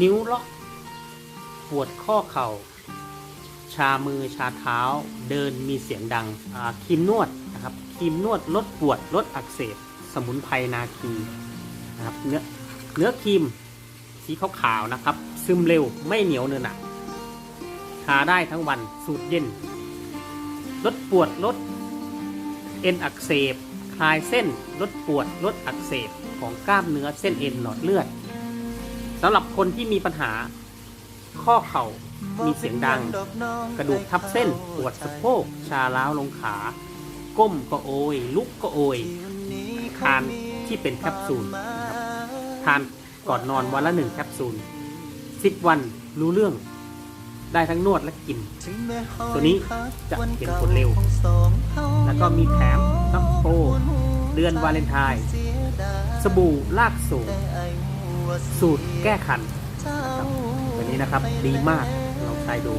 นิ้วล็อก ปวดข้อเข่า ชามือชาเท้า เดินมีเสียงดังครีมนวดนะครับครีมนวดลดปวดลดอักเสบ สมุนไพรนาคีนะครับเนื้อเนื้อครีมสีขาวๆนะครับ ซึมเร็วไม่เหนียวเนื้อหนักทาได้ทั้งวันสูตรเย็น ลดปวดลดเอ็นอักเสบ คลายเส้นลดปวดลดอักเสบของกล้ามเนื้อเส้นเอ็นหลอดเลือด สำหรับคนที่มีปัญหาข้อเข่ามีเสียงดัง กระดูกทับเส้นปวดสะโพกชาล้าวลงขา ก้มก็โอย ลุกก็โอยทานที่เป็นแคปซูลทานก่อนนอนวันละหนึ่งแคปซูลสิบวันรู้เรื่อง ได้ทั้งนวดและกิน ตัวนี้จะเห็นผลเร็ว แล้วก็มีแถมซักโปรเดือนวาเลนไทน์สบู่ลากสูง สูตรแก้คันนะครับตัวนี้นะครับดีมากลองใช้ดู